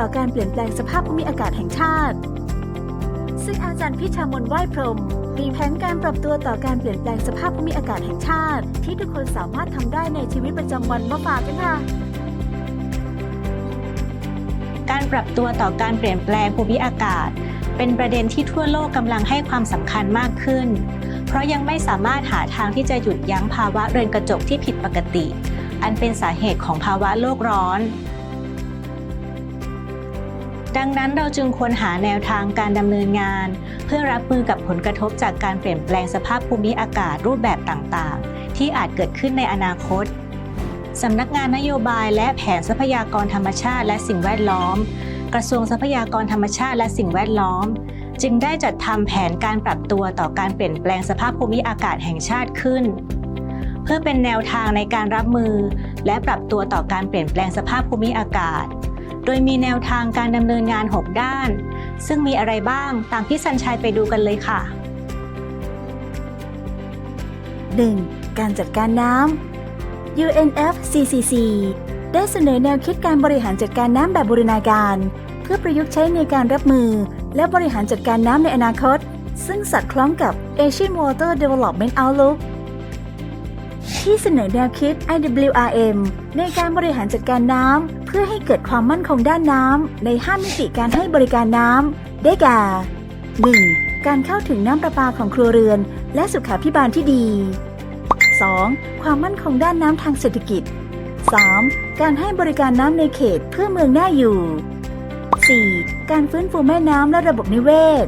ต่อการเปลี่ยนแปลงสภาพภูมิอากาศแห่งชาติ ซึ่งอาจารย์พิชามนไหว้พรมมีแผนการปรับตัวต่อการเปลี่ยนแปลงสภาพภูมิอากาศแห่งชาติ ที่ทุกคนสามารถทำได้ในชีวิตประจำวันมาฝากกันค่ะการปรับตัวต่อการเปลี่ยนแปลงภูมิอากาศ เป็นประเด็นที่ทั่วโลกกำลังให้ความสำคัญมากขึ้น เพราะยังไม่สามารถหาทางที่จะหยุดยั้งภาวะเรือนกระจกที่ผิดปกติ อันเป็นสาเหตุของภาวะโลกร้อน ดังนั้นเราจึงควรหาแนวทางการดำเนินงาน เพื่อรับมือกับผลกระทบจากการเปลี่ยนแปลงสภาพภูมิอากาศรูปแบบต่างๆ ที่อาจเกิดขึ้นในอนาคตสำนักงานนโยบายและแผนทรัพยากรธรรมชาติและสิ่งแวดล้อม กระทรวงทรัพยากรธรรมชาติและสิ่งแวดล้อม จึงได้จัดทำแผนการปรับตัวต่อการเปลี่ยนแปลงสภาพภูมิอากาศแห่งชาติขึ้น เพื่อเป็นแนวทางในการรับมือ และปรับตัวต่อการเปลี่ยนแปลงสภาพภูมิอากาศ โดยมีแนวทางการดำเนินงาน 6 ด้าน ซึ่งมีอะไรบ้างตามพี่สัญชัยไปดูกันเลยค่ะ 1. การจัดการน้ำ UNFCCC ได้เสนอแนวคิดการบริหารจัดการน้ำแบบบูรณาการ เพื่อประยุกต์ใช้ในการรับมือ และบริหารจัดการน้ำในอนาคต ซึ่งสอดคล้องกับ Asian Water Development Outlook ที่เสนอแนวคิด IWRM ในการบริหารจัดการน้ำ พื่อให้เกิดความมั่นคงด้านน้ำใน 5 มิติการให้บริการน้ำได้แก่ 1. การเข้าถึงน้ำประปาของครัวเรือน และสุขาพิบาลที่ดี 2. ความมั่นคงด้านน้ำทางเศรษฐกิจ 3. การให้บริการน้ำในเขตเพื่อเมืองน่าอยู่ 4. การฟื้นฟูแม่น้ำและระบบนิเวศ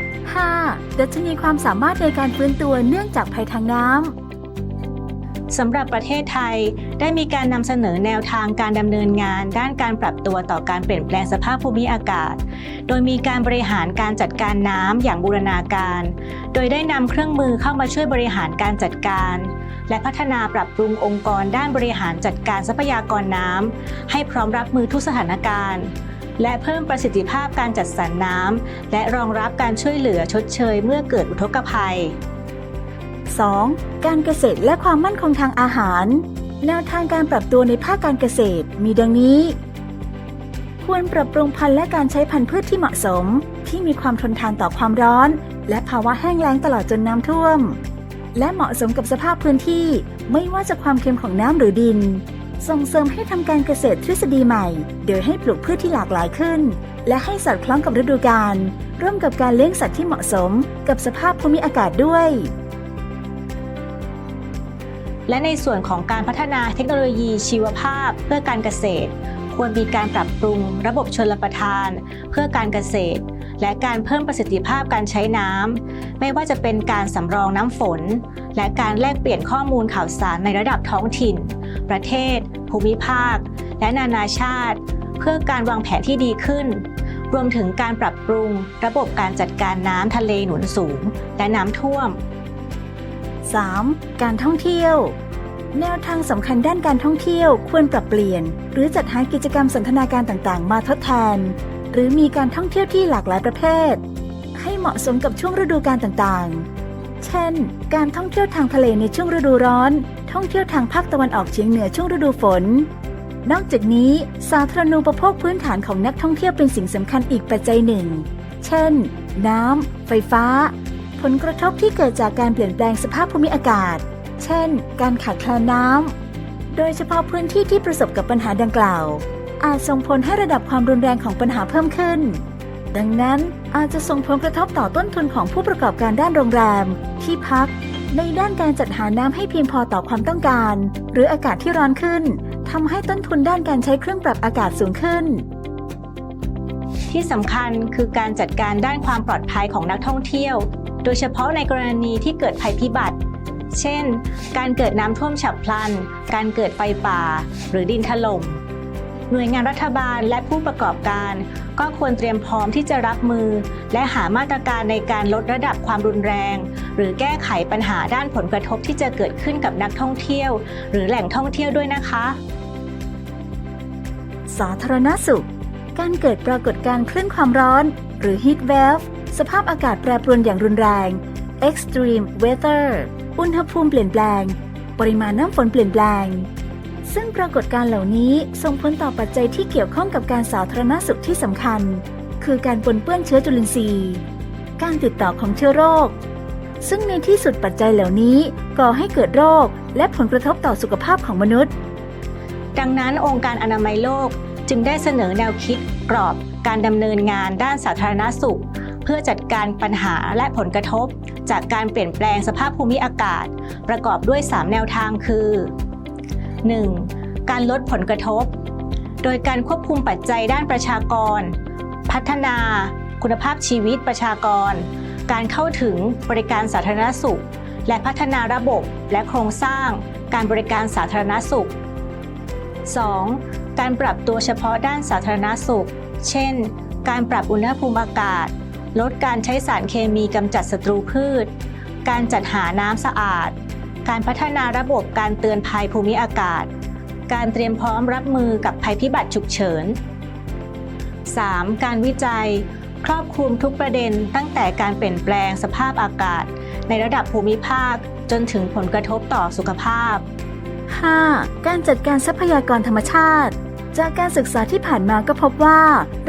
5. ดัชนีความสามารถในการฟื้นตัวเนื่องจากภัยทางน้ำ สำหรับประเทศไทย ได้มีการนำเสนอแนวทางการดำเนินงาน ด้านการปรับตัวต่อการเปลี่ยนแปลงสภาพภูมิอากาศ โดยมีการบริหารการจัดการน้ำอย่างบูรณาการ โดยได้นำเครื่องมือเข้ามาช่วยบริหารการจัดการ และพัฒนาปรับปรุงองค์กรด้านบริหารจัดการทรัพยากรน้ำให้พร้อมรับมือทุกสถานการณ์และเพิ่มประสิทธิภาพการจัดสรรน้ำและรองรับการช่วยเหลือชดเชยเมื่อเกิดอุทกภัย 2. การเกษตรและความมั่นคงทางอาหาร แนวทางการปรับตัวในภาคการเกษตรมีดังนี้ ควรปรับปรุงพันธุ์และการใช้พันธุ์พืชที่เหมาะสม ที่มีความทนทานต่อความร้อน และภาวะแห้งแล้งตลอดจนน้ำท่วม และเหมาะสมกับสภาพพื้นที่ไม่ว่าจะความเค็มของน้ำหรือดิน ส่งเสริมให้ทำการเกษตรทฤษฎีใหม่ โดยให้ปลูกพืชที่หลากหลายขึ้น และให้สอดคล้องกับฤดูกาลร่วมกับการเลี้ยงสัตว์ที่เหมาะสมกับสภาพภูมิอากาศด้วย และในส่วนของการพัฒนาเทคโนโลยีชีวภาพเพื่อการเกษตร ควรมีการปรับปรุงระบบชลประทาน เพื่อการเกษตร และการเพิ่มประสิทธิภาพการใช้น้ำไม่ว่าจะเป็นการสำรองน้ำฝน และการแลกเปลี่ยนข้อมูลข่าวสารในระดับท้องถิ่น ประเทศ ภูมิภาค และนานาชาติ เพื่อการวางแผนที่ดีขึ้น รวมถึงการปรับปรุง ระบบการจัดการน้ำทะเลหนุนสูง และน้ำท่วม 3. การท่องเที่ยว แนวทางสำคัญด้านการท่องเที่ยวควรปรับเปลี่ยน หรือจัดหากิจกรรมสันทนาการต่างๆ มาทดแทน หรือมีการท่องเที่ยวที่หลากหลายประเภท ให้เหมาะสมกับช่วงฤดูกาลต่างๆ เช่น การท่องเที่ยวทางทะเลในช่วงฤดูร้อน ท่องเที่ยวทางภาคตะวันออกเฉียงเหนือช่วงฤดูฝน นอกจากนี้ สาธารณูปโภคพื้นฐานของนักท่องเที่ยวเป็นสิ่งสำคัญอีกปัจจัยหนึ่ง เช่น น้ำ ไฟฟ้า ผลกระทบที่เกิดจากการเปลี่ยนแปลงสภาพภูมิอากาศ เช่น การขาดแคลนน้ำ โดยเฉพาะพื้นที่ที่ประสบกับปัญหาดังกล่าว อาจส่งผลให้ระดับความรุนแรงของปัญหาเพิ่มขึ้น ดังนั้นอาจจะส่งผลกระทบต่อต้นทุนของผู้ประกอบการด้านโรงแรม ที่พัก ในด้านการจัดหาน้ำให้เพียงพอต่อความต้องการ หรืออากาศที่ร้อนขึ้นทำให้ต้นทุนด้านการใช้เครื่องปรับอากาศสูงขึ้นที่สำคัญคือการจัดการด้านความปลอดภัยของนักท่องเที่ยว โดยเฉพาะในกรณีที่เกิดภัยพิบัติ เช่น การเกิดน้ำท่วมฉับพลัน การเกิดไฟป่า หรือดินถล่ม หน่วยงานรัฐบาลและผู้ประกอบการ ก็ควรเตรียมพร้อมที่จะรับมือ และหามาตรการในการลดระดับความรุนแรง หรือแก้ไขปัญหาด้านผลกระทบที่จะเกิดขึ้นกับนักท่องเที่ยว หรือแหล่งท่องเที่ยวด้วยนะคะ สาธารณสุข การเกิดปรากฏการณ์คลื่นความร้อน หรือ heat wave สภาพอากาศแปรปรวนอย่างรุนแรง extreme weather อุณหภูมิเปลี่ยนแปลง ปริมาณน้ำฝนเปลี่ยนแปลง ซึ่งปรากฏการเหล่านี้ส่งผลต่อปัจจัยที่เกี่ยวข้องกับการสาธารณสุขที่สำคัญ คือการปนเปื้อนเชื้อจุลินทรีย์ การติดต่อของเชื้อโรค ซึ่งในที่สุดปัจจัยเหล่านี้ก่อให้เกิดโรคและผลกระทบต่อสุขภาพของมนุษย์ ดังนั้นองค์การอนามัยโลกจึงได้เสนอแนวคิดกรอบการดำเนินงานด้านสาธารณสุข เพื่อจัดการปัญหาและผลกระทบ จากการเปลี่ยนแปลงสภาพภูมิอากาศ ประกอบด้วย 3 แนวทางคือ 1. การลดผลกระทบ โดยการควบคุมปัจจัยด้านประชากร พัฒนา คุณภาพชีวิตประชากร การเข้าถึงบริการสาธารณสุข และพัฒนาระบบและโครงสร้าง การบริการสาธารณสุข 2. การปรับตัวเฉพาะด้านสาธารณสุข เช่น การปรับอุณหภูมิอากาศ ลดการใช้สารเคมีกำจัดศัตรูพืช การจัดหาน้ำสะอาด การพัฒนาระบบการเตือนภัยภูมิอากาศ การเตรียมพร้อมรับมือกับภัยพิบัติฉุกเฉิน 3. การวิจัย ครอบคลุมทุกประเด็นตั้งแต่การเปลี่ยนแปลงสภาพอากาศ ในระดับภูมิภาค จนถึงผลกระทบต่อสุขภาพ 5. การจัดการทรัพยากรธรรมชาติ จากการศึกษาที่ผ่านมาก็พบว่า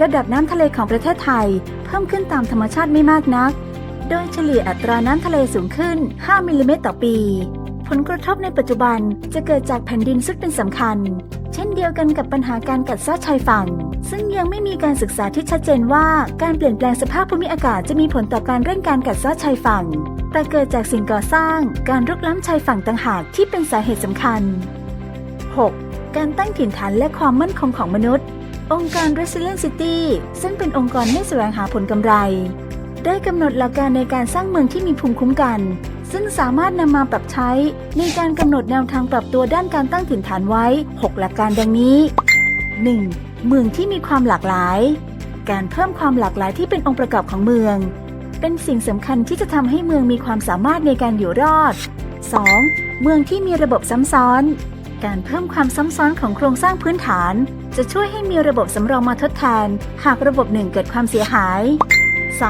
ระดับน้ำทะเลของประเทศไทย เพิ่มขึ้นตามธรรมชาติไม่มากนัก โดยเฉลี่ยอัตราน้ำทะเลสูงขึ้น 5มิลลิเมตรต่อปี ผลกระทบในปัจจุบันจะเกิดจากแผ่นดินซุดเป็นสำคัญ เช่นเดียวกันกับปัญหาการกัดเซาะชายฝั่ง ซึ่งยังไม่มีการศึกษาที่ชัดเจนว่าการเปลี่ยนแปลงสภาพภูมิอากาศจะมีผลต่อการเร่งการกัดเซาะชายฝั่ง แต่เกิดจากสิ่งก่อสร้าง การรุกล้ำชายฝั่งต่างหากที่เป็นสาเหตุสำคัญ 6. การตั้งถิ่นฐานและความมั่นคงของมนุษย์ องค์การ Resilient City ซึ่งเป็นองค์กรไม่แสวงหาผลกำไร ได้กำหนดหลักการในการสร้างเมืองที่มีภูมิคุ้มกัน ซึ่งสามารถนำมาปรับใช้ ในการกำหนดแนวทางปรับตัวด้านการตั้งถิ่นฐานไว้ 6 หลักการดังนี้ 1. เมืองที่มีความหลากหลาย การเพิ่มความหลากหลายที่เป็นองค์ประกอบของเมือง เป็นสิ่งสำคัญที่จะทำให้เมืองมีความสามารถในการอยู่รอด 2. เมืองที่มีระบบซ้ำซ้อน การเพิ่มความซ้ำซ้อนของโครงสร้างพื้นฐาน จะช่วยให้มีระบบสำรองมาทดแทน หากระบบหนึ่งเกิดความเสียหาย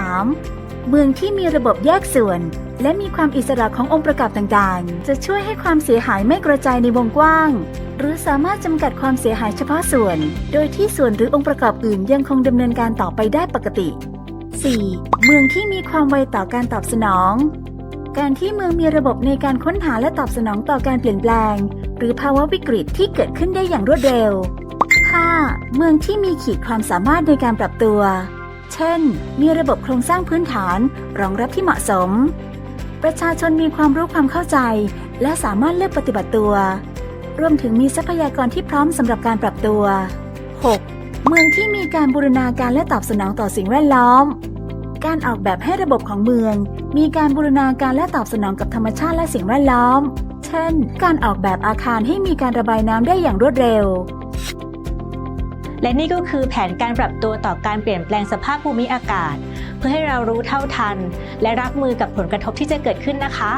3. เมืองที่มีระบบแยกส่วน และมีความอิสระขององค์ประกอบต่างๆ จะช่วยให้ความเสียหายไม่กระจายในวงกว้าง หรือสามารถจำกัดความเสียหายเฉพาะส่วน โดยที่ส่วนหรือองค์ประกอบอื่นยังคงดำเนินการต่อไปได้ปกติ 4. เมืองที่มีความไวต่อการตอบสนอง การที่เมืองมีระบบในการค้นหาและตอบสนองต่อการเปลี่ยนแปลง หรือภาวะวิกฤตที่เกิดขึ้นได้อย่างรวดเร็ว 5. เมืองที่มีขีดความสามารถในการปรับตัว เช่น มีระบบโครงสร้างพื้นฐานรองรับที่เหมาะสม ประชาชนมีความรู้ความเข้าใจ และสามารถเลือกปฏิบัติตัว รวมถึงมีทรัพยากรที่พร้อมสำหรับการปรับตัว 6. เมืองที่มีการบูรณาการและตอบสนองต่อสิ่งแวดล้อม การออกแบบให้ระบบของเมือง มีการบูรณาการและตอบสนองกับธรรมชาติและสิ่งแวดล้อม เช่น การออกแบบอาคารให้มีการระบายน้ำได้อย่างรวดเร็ว และนี่ก็คือแผนการปรับตัวต่อการเปลี่ยนแปลงสภาพภูมิอากาศ เพื่อให้เรารู้เท่าทัน และรับมือกับผลกระทบที่จะเกิดขึ้นนะคะ